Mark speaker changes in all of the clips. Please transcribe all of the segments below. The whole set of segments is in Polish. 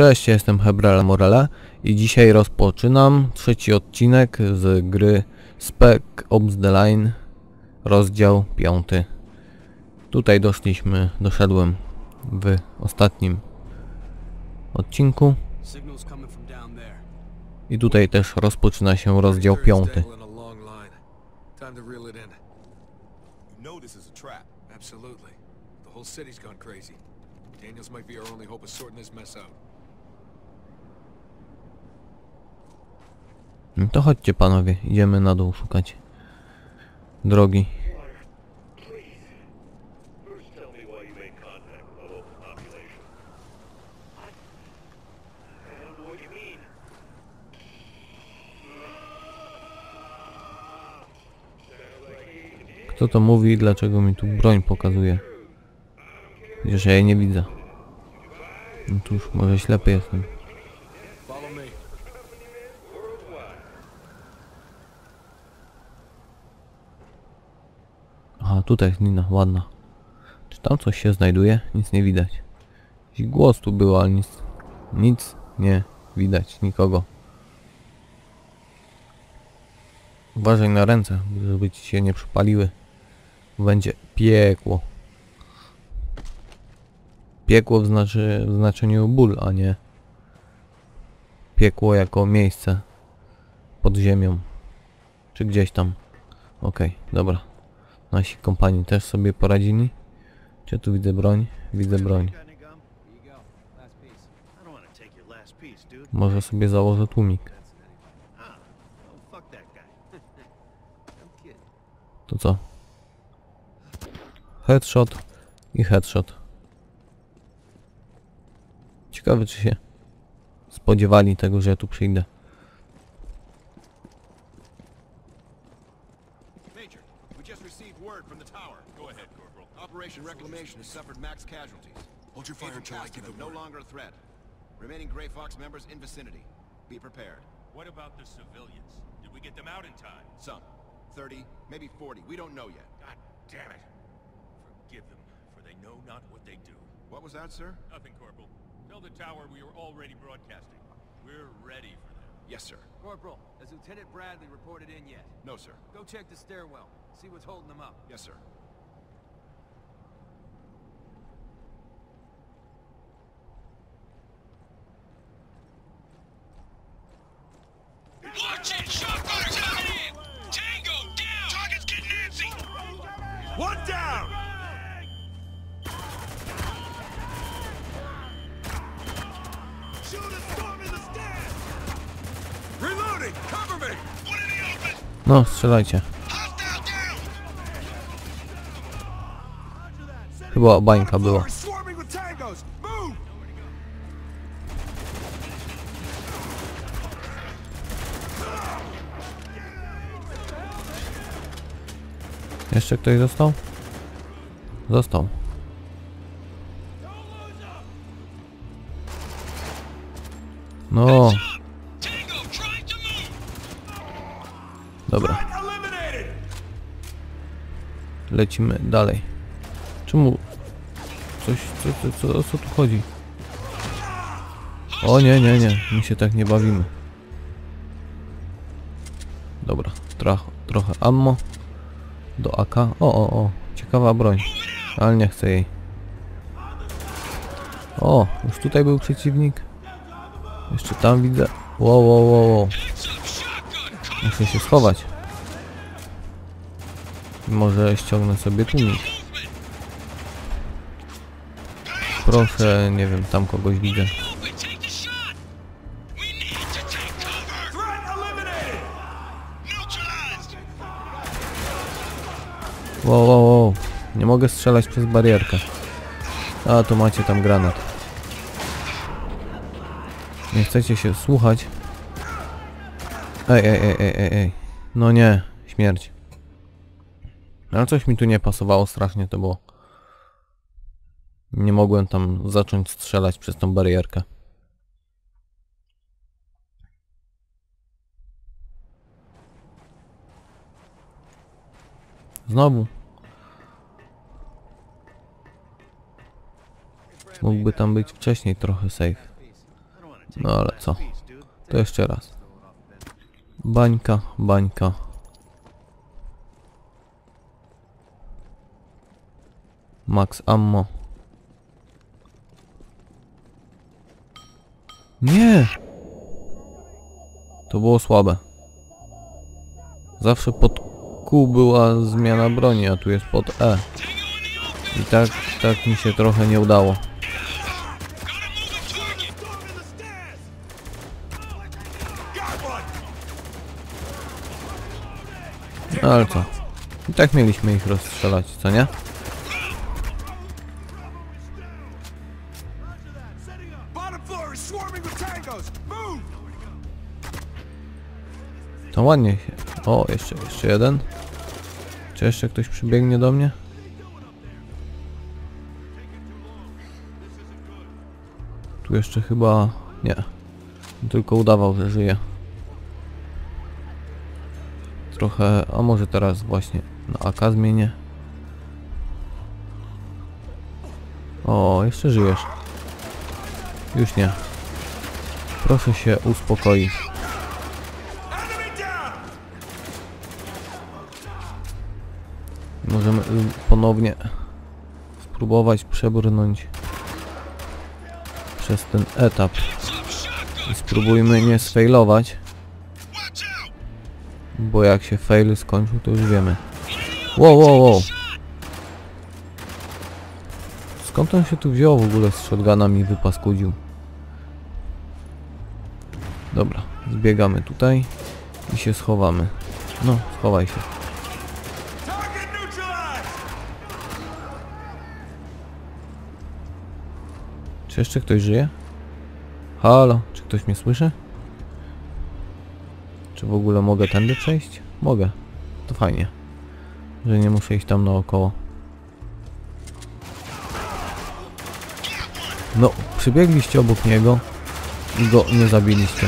Speaker 1: Cześć, ja jestem Hebrel Morele i dzisiaj rozpoczynam trzeci odcinek z gry Spec Ops The Line, rozdział piąty. Tutaj doszliśmy, doszedłem w ostatnim odcinku i tutaj też rozpoczyna się rozdział piąty.
Speaker 2: Dangling a long line. Time to reel it in.
Speaker 3: You know this is a trap.
Speaker 2: Absolutely. The whole city's gone crazy. Daniels might be our only hope of sorting this mess out.
Speaker 1: No to chodźcie panowie, idziemy na dół szukać drogi. Kto to mówi i dlaczego mi tu broń pokazuje? Przecież ja jej nie widzę. No już może ślepy jestem. Tutaj jest Nina, ładna. Czy tam coś się znajduje? Nic nie widać. Jakiś głos tu było, ale nic, nic nie widać, nikogo. Uważaj na ręce, żeby ci się nie przypaliły. Będzie piekło. Piekło w, znaczy, w znaczeniu ból, a nie piekło jako miejsce pod ziemią. Czy gdzieś tam. Okej, dobra. Nasi kompani też sobie poradzili. Czy tu widzę broń? Widzę broń. Może sobie założę tłumik. To co? Headshot i headshot. Ciekawe czy się spodziewali tego, że ja tu przyjdę.
Speaker 3: Suffered max casualties.
Speaker 4: Hold your fire
Speaker 3: Agent
Speaker 4: until I
Speaker 3: Castor
Speaker 4: give the
Speaker 3: no
Speaker 4: word.
Speaker 3: longer a threat. Remaining Grey Fox members in vicinity. Be prepared.
Speaker 5: What about the civilians? Did we get them out in time?
Speaker 3: Some. 30, maybe 40. We don't know yet.
Speaker 5: God damn it. Forgive them, for they know not what they do.
Speaker 3: What was that, sir?
Speaker 5: Nothing, Corporal. Tell the tower we are already broadcasting. We're ready for them.
Speaker 3: Yes, sir.
Speaker 6: Corporal, has Lieutenant Bradley reported in yet?
Speaker 3: No, sir.
Speaker 6: Go check the stairwell. See what's holding them up.
Speaker 3: Yes, sir.
Speaker 1: No, strzelajcie. Chyba bańka była. Jeszcze ktoś został? Został. No, Lecimy dalej. Czemu? Coś, co, co, co, o co tu chodzi? O nie, nie, nie, my się tak nie bawimy. Dobra, trochę, trochę ammo. Do AK. O, o, o, ciekawa broń. Ale nie chcę jej. O, już tutaj był przeciwnik. Jeszcze tam widzę. Wow, wow, wow, wow. Muszę się schować. Może ściągnę sobie tłumik. Proszę, nie wiem, tam kogoś widzę. Wow, wow, wow. Nie mogę strzelać przez barierkę. A, tu macie tam granat. Nie chcecie się słuchać? Ej, ej, ej, ej, ej. No nie, śmierć. Ale coś mi tu nie pasowało strasznie to było. Nie mogłem tam zacząć strzelać przez tą barierkę. Znowu. Mógłby tam być wcześniej trochę safe. No ale co? To jeszcze raz. Bańka, bańka. Max ammo. Nie! To było słabe. Zawsze pod Q była zmiana broni, a tu jest pod E. I tak, tak mi się trochę nie udało. No ale co? I tak mieliśmy ich rozstrzelać, co nie? To ładnie. O, jeszcze, jeszcze jeden. Czy jeszcze ktoś przybiegnie do mnie? Tu jeszcze chyba... Nie. Tylko udawał, że żyje. Trochę... A może teraz właśnie na AK zmienię. O, jeszcze żyjesz. Już nie. Proszę się uspokoić. Możemy y, ponownie spróbować przebrnąć przez ten etap. I spróbujmy nie sfailować. Bo jak się fail skończył, to już wiemy. Wow, wow, wow. Skąd on się tu wziął w ogóle z shotgunami wypaskudził? Dobra, zbiegamy tutaj i się schowamy. No, schowaj się. Czy jeszcze ktoś żyje? Halo, czy ktoś mnie słyszy? Czy w ogóle mogę tędy przejść? Mogę. To fajnie. Że nie muszę iść tam naokoło. No, przybiegliście obok niego i go nie zabiliście.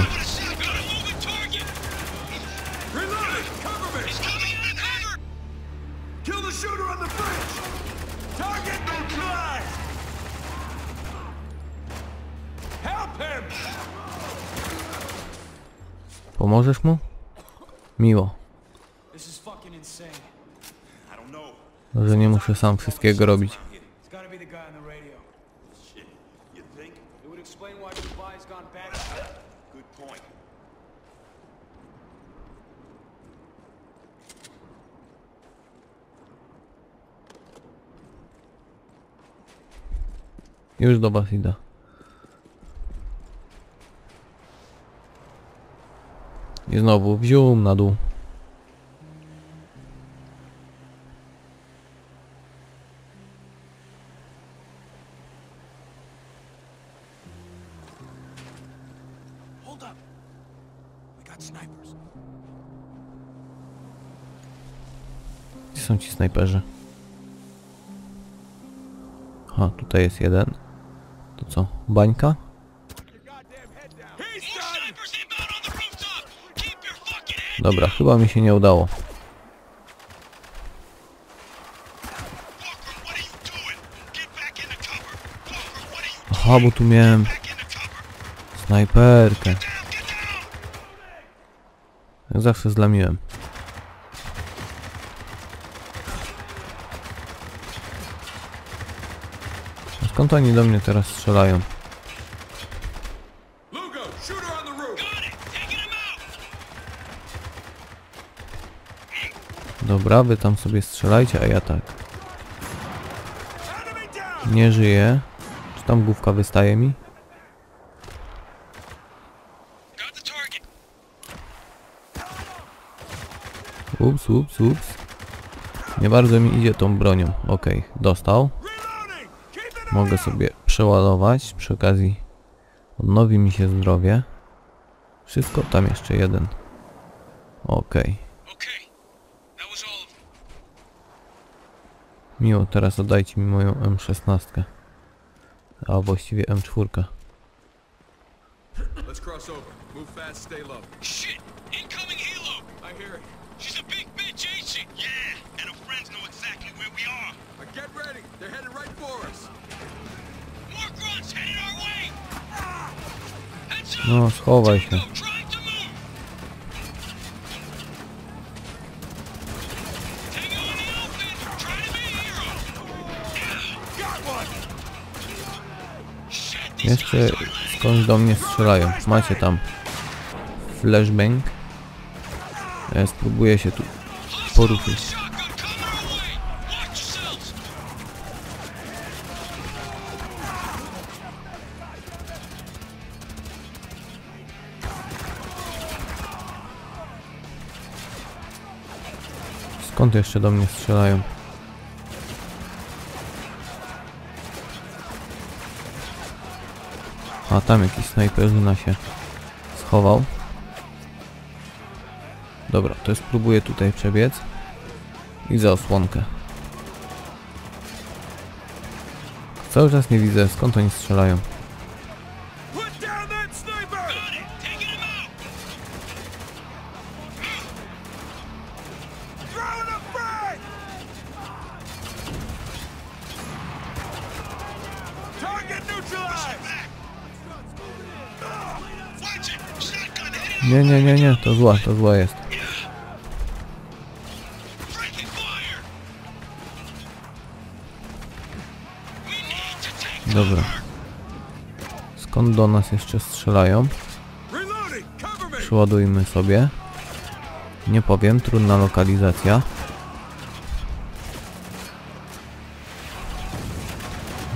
Speaker 1: Pomożesz mu? Miło, że nie muszę sam wszystkiego robić.
Speaker 6: It's gotta be the guy on the radio.
Speaker 4: Shit. You think?
Speaker 6: It would explain why Dubai's gone bad.
Speaker 4: Good point.
Speaker 1: Już do was idę. I znowu wziął na dół. Gdzie są ci snajperzy? A, tutaj jest jeden. To co? Bańka? Dobra, chyba mi się nie udało. Aha, bo tu miałem snajperkę. Jak zawsze zlamiłem. Skąd oni do mnie teraz strzelają? Dobra, wy tam sobie strzelajcie, a ja tak. Nie żyję. Czy tam główka wystaje mi? Ups, ups, ups. Nie bardzo mi idzie tą bronią. Okej, dostał. Mogę sobie przeładować. Przy okazji odnowi mi się zdrowie. Wszystko, tam jeszcze jeden. Okej.
Speaker 5: Okay. That was all of them.
Speaker 1: Miło, teraz oddajcie mi moją M16. A właściwie M4.
Speaker 2: Let's cross over. Move fast, stay low.
Speaker 5: Shit! Incoming helo!
Speaker 2: I hear it.
Speaker 5: She's a big bitch, ain't she? Yeah, and her friends know exactly where we are.
Speaker 2: Get ready. They're headed right for us.
Speaker 5: More grunts headed our way! Heads
Speaker 1: No, schowaj się. Jeszcze skądś do mnie strzelają. Macie tam flashbang. Ja spróbuję się tu poruszyć. Skąd jeszcze do mnie strzelają? A tam jakiś snajperzyna się schował. Dobra, to spróbuję tutaj przebiec. I za osłonkę. Cały czas nie widzę skąd oni strzelają. Nie, nie, nie, nie, to zła, to zła jest. Dobra. Skąd do nas jeszcze strzelają? Przeładujmy sobie. Nie powiem, trudna lokalizacja.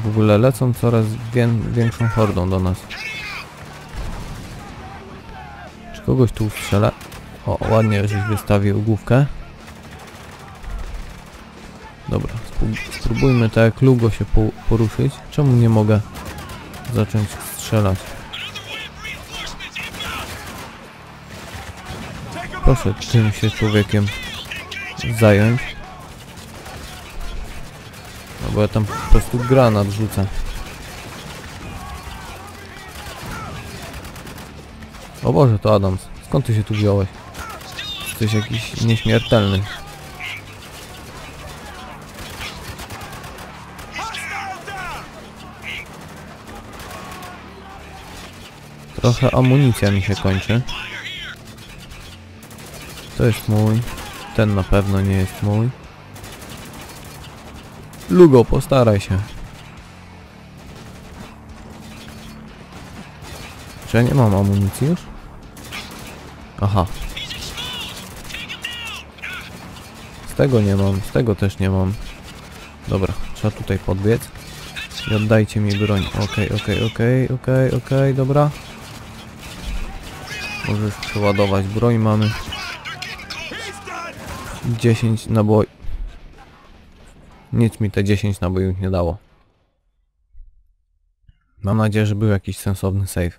Speaker 1: W ogóle lecą coraz wię większą hordą do nas. Kogoś tu strzela? O, ładnie żeś wystawił główkę. Dobra, spró- spróbujmy tak jak Lugo się po poruszyć. Czemu nie mogę zacząć strzelać? Proszę tym się człowiekiem zająć. No bo ja tam po prostu granat rzucę. O Boże, to Adams. Skąd ty się tu wziąłeś? Jesteś jakiś nieśmiertelny. Trochę amunicja mi się kończy. To jest mój. Ten na pewno nie jest mój. Lugo, postaraj się. Czy ja nie mam amunicji już? Aha. Z tego nie mam, z tego też nie mam. Dobra, trzeba tutaj podbiec. I oddajcie mi broń. Okej, okej, okej, okej, okej, dobra. Możesz przeładować broń, mamy 10 naboi. Nic mi te 10 nabojów nie dało. Mam nadzieję, że był jakiś sensowny save.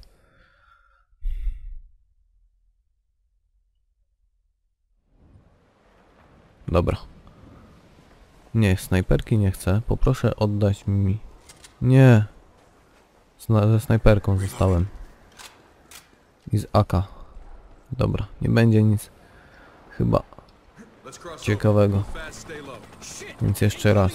Speaker 1: Dobra. Nie, snajperki nie chcę. Poproszę oddać mi... Nie. Zna ze snajperką zostałem. I z AK. Dobra, nie będzie nic chyba ciekawego. Więc jeszcze raz.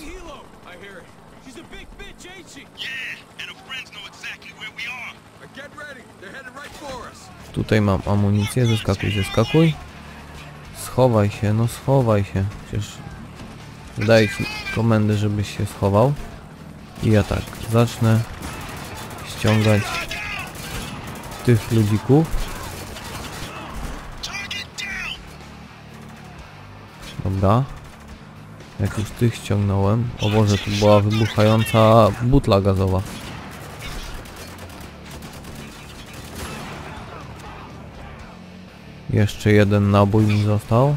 Speaker 1: Tutaj mam amunicję, zeskakuj, zeskakuj. Schowaj się, no schowaj się. Przecież daję ci komendy, żebyś się schował. I ja tak, zacznę ściągać tych ludzików. Dobra. Jak już tych ściągnąłem. O Boże, tu była wybuchająca butla gazowa. Jeszcze jeden nabój mi został.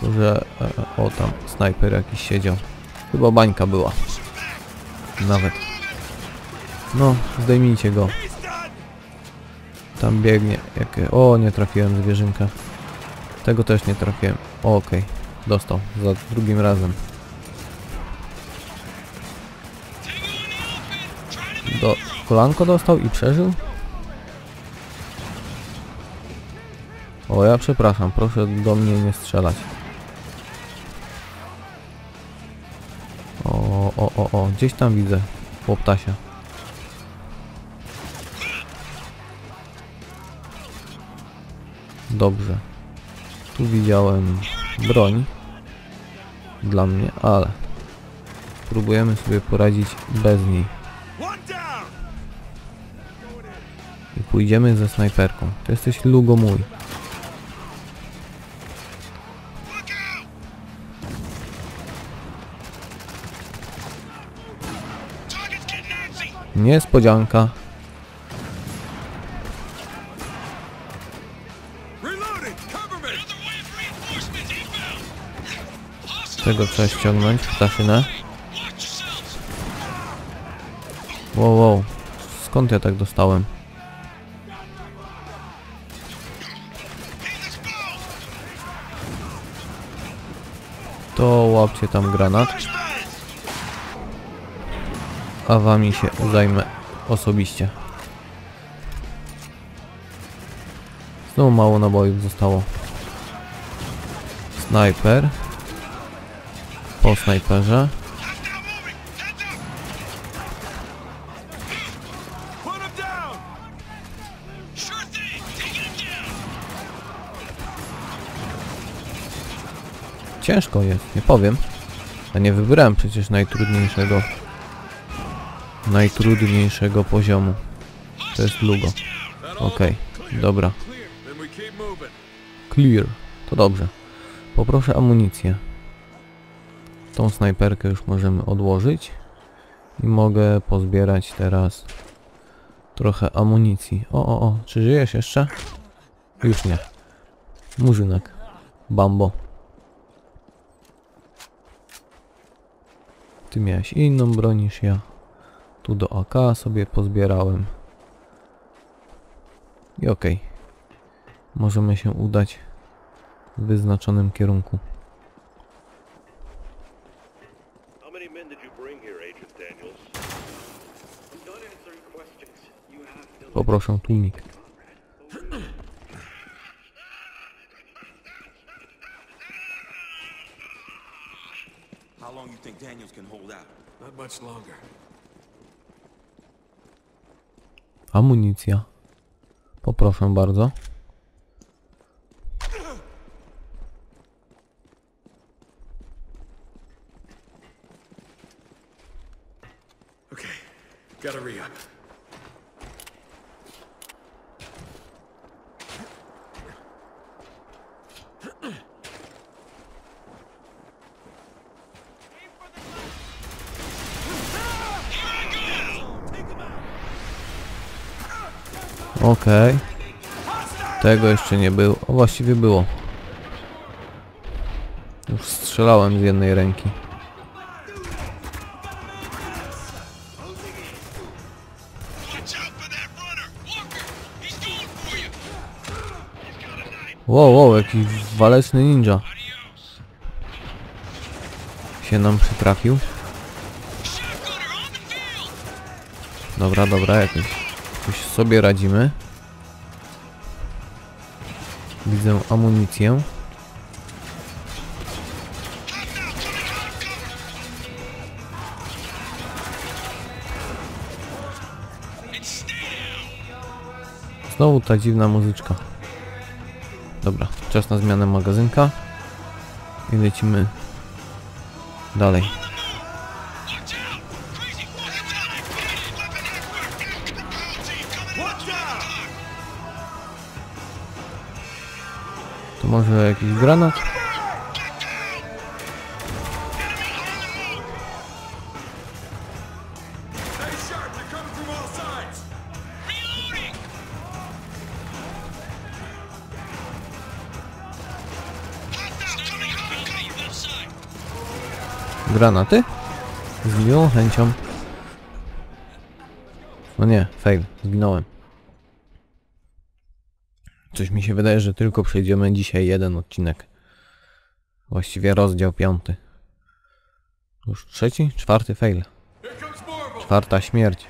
Speaker 1: Tylko, że... E, o, tam snajper jakiś siedział. Chyba bańka była. Nawet. No, zdejmijcie go. Tam biegnie. Jakie... O, nie trafiłem zwierzynkę. Tego też nie trafiłem. Okej. Dostał. Za drugim razem. Do... Kolanko dostał i przeżył? O, ja przepraszam. Proszę do mnie nie strzelać. O, o, o, o. Gdzieś tam widzę. Chłoptasia. Dobrze. Tu widziałem broń. Dla mnie, ale... Spróbujemy sobie poradzić bez niej. I pójdziemy ze snajperką. To jesteś Lugo mój. Niespodzianka. Tego trzeba ściągnąć, ptaszynę. Wow, wow. Skąd ja tak dostałem? To łapcie tam granat. A wami się zajmę osobiście. Znowu mało nabojów zostało. Snajper. Po snajperze. Ciężko jest, nie powiem. A nie wybrałem przecież najtrudniejszego. Najtrudniejszego poziomu. To jest Lugo. Okej, dobra.
Speaker 2: Keep moving.
Speaker 1: Clear. To dobrze. Poproszę amunicję. Tą snajperkę już możemy odłożyć. I mogę pozbierać teraz trochę amunicji. O, o, o. Czy żyjesz jeszcze? Już nie. Murzynek. Bambo. Ty miałeś inną broń niż ja. Tu do AK sobie pozbierałem. I okej. Możemy się udać w wyznaczonym kierunku. Poproszę tłumik.
Speaker 4: How long you think Daniels can hold out?
Speaker 2: Not much longer.
Speaker 1: Amunicja. Poproszę bardzo. Okej. Tego jeszcze nie było. O, właściwie było. Już strzelałem z jednej ręki. Wow, wow, jakiś waleczny ninja. Się nam przytrafił. Dobra, dobra, jakoś, jakoś sobie radzimy. Widzę amunicję. Znowu ta dziwna muzyczka. Dobra, czas na zmianę magazynka. I lecimy dalej. Może jakiś granat? Granaty? Z miłą chęcią. No nie, fail, zginąłem. Coś mi się wydaje, że tylko przejdziemy dzisiaj jeden odcinek. Właściwie rozdział piąty. Już trzeci? Czwarty fail. Czwarta śmierć.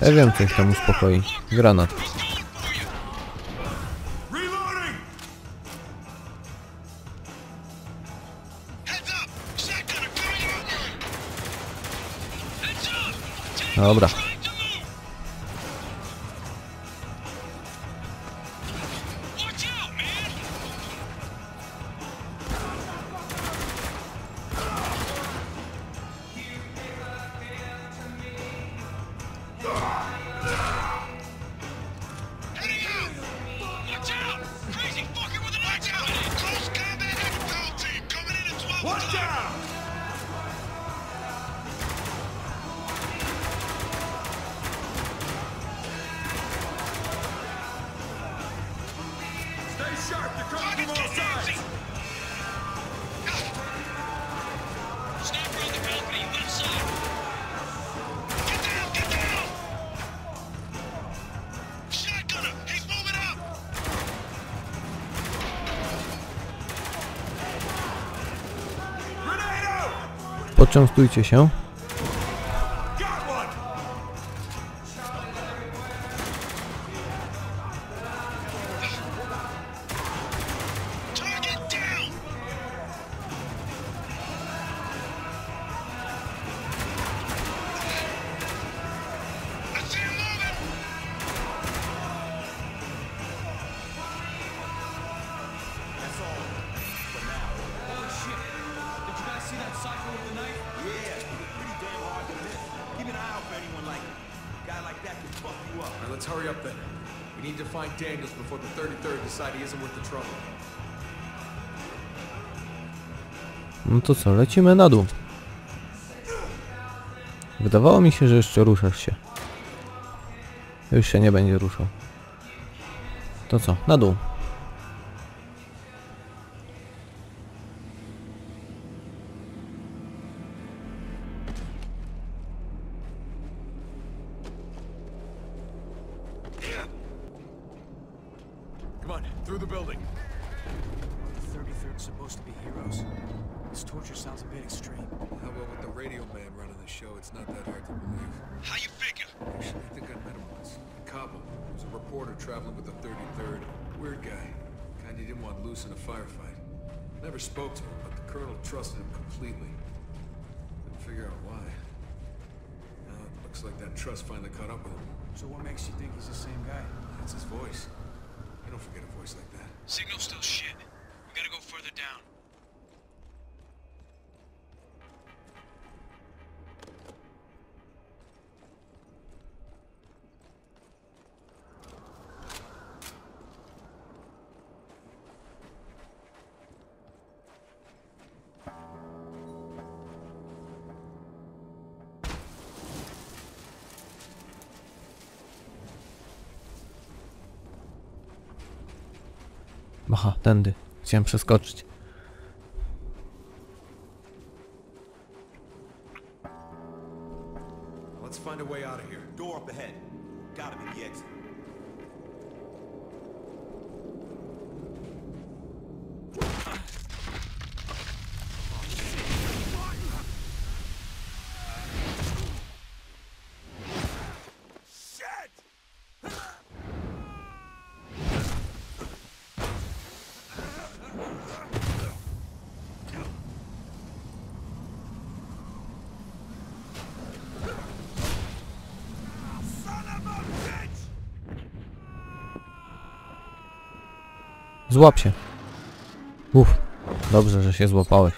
Speaker 1: Ja wiem, co ich tam uspokoi. Granat. Dobra. częstujcie się.
Speaker 2: find Daniels before the 33rd decide he isn't worth the trouble.
Speaker 1: No to co, lecimy na dół. Wydawało mi się, że jeszcze ruszasz się. Już się nie będzie ruszał. To co, na dół.
Speaker 7: Signal still shit. We gotta go further down.
Speaker 1: Aha, tędy. Chciałem przeskoczyć. Złap się. Uff, dobrze, że się złapałeś.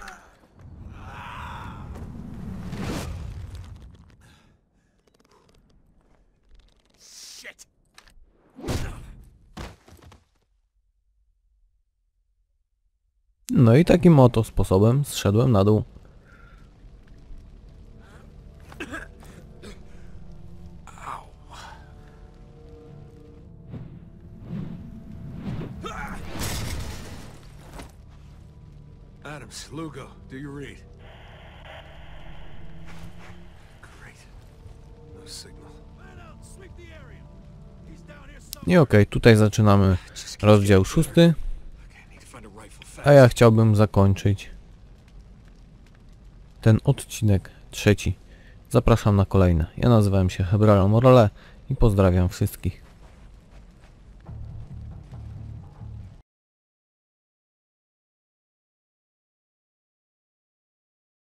Speaker 1: No i takim oto sposobem zszedłem na dół.
Speaker 2: Lugo, do you read? Great. No signal.
Speaker 1: I okej, okay, tutaj zaczynamy rozdział szósty.
Speaker 2: A
Speaker 1: ja chciałbym zakończyć ten odcinek trzeci. Zapraszam na kolejne. Ja nazywam się Hebralon Morole i pozdrawiam wszystkich.